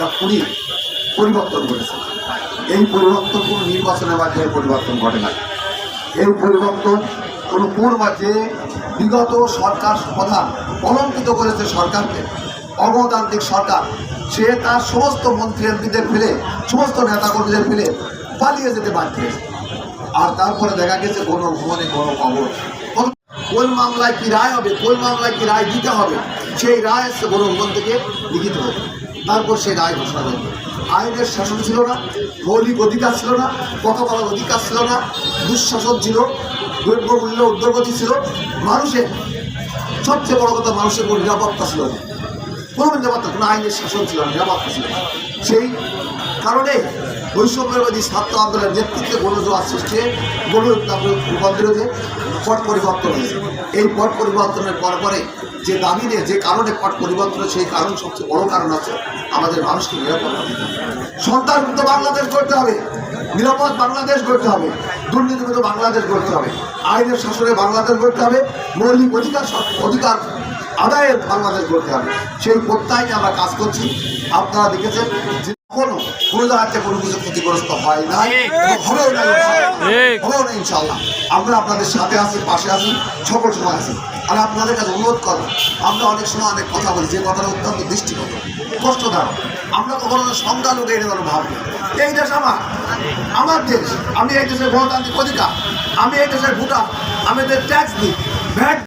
একটা পুরী পরিবর্তন করেছে। এই পরিবর্তন কোনো নির্বাচনের মাধ্যমে পরিবর্তন ঘটে না। এই পরিবর্তন কোনো পূর্ব যে বিগত সরকার প্রধান কলঙ্কিত করেছে সরকারকে। অগণতান্ত্রিক সরকার, সে তার সমস্ত মন্ত্রী এমপিদের ফেলে, সমস্ত নেতাকর্মীদের ফেলে পালিয়ে যেতে হয়েছে। আর তারপরে দেখা গেছে কোনো ভবনে কোনো কবর কোন- মামলায় কি রায় হবে, কোন মামলায় কি রায় দিতে হবে, সেই রায় গণভবন থেকে লিখিত হবে তারপর সেই রায় ঘোষণা করবে আইনের শাসন ছিল না, মৌলিক অধিকার ছিল না কথা বলার অধিকার ছিল না, দুঃশাসন ছিল দ্রব্যমূল্য উদ্যোগতি ছিল, মানুষের সবচেয়ে বড় কথা মানুষের কোনো নিরাপত্তা ছিল না কোনো নিরাপত্তা, কোনো আইনের শাসন ছিল না, নিরাপত্তা ছিল। সেই কারণে বৈষম্যবাদী ছাত্র আন্দোলনের নেতৃত্বে গণজোয়ার সৃষ্টি গণ পট পরিবর্তন হয়েছে। এই পট পরিবর্তনের পর পরে যে দাবি নিয়ে, যে কারণে পট পরিবর্তন সেই কারণ সবচেয়ে বড় কারণ আছে আমাদের মানুষকে নিরাপত্তা দিতে হবে। সন্তানমুক্ত বাংলাদেশ করতে হবে, নিরাপদ বাংলাদেশ গড়তে হবে, দুর্নীতিমুক্ত বাংলাদেশ গড়তে হবে, আইনের শাসনে বাংলাদেশ গড়তে হবে, মৌলিক অধিকার অধিকার আদায়ের বাংলাদেশ গড়তে হবে। সেই প্রত্যয় আমরা কাজ করছি। আপনারা দেখেছেন কখনো কোনো জায়গাতে কোনো কিছু ক্ষতিগ্রস্ত হয় না হবেও না হবেও না ইনশাল্লাহ আমরা আপনাদের সাথে আছি পাশে আছি সকল সময় আছি। আর আপনাদের কাছে অনুরোধ করো আমরা অনেক সময় অনেক কথা বলি যে কথাটা অত্যন্ত দৃষ্টিগত। কষ্টদায়ক আমরা কখনো সংখ্যালঘু এটা কোনো ভাবি এই দেশ আমার। আমার দেশ। আমি এই দেশের গণতান্ত্রিক অধিকার। আমি এই দেশের ভোটার। আমি এদের ট্যাক্স দিই। ভ্যাট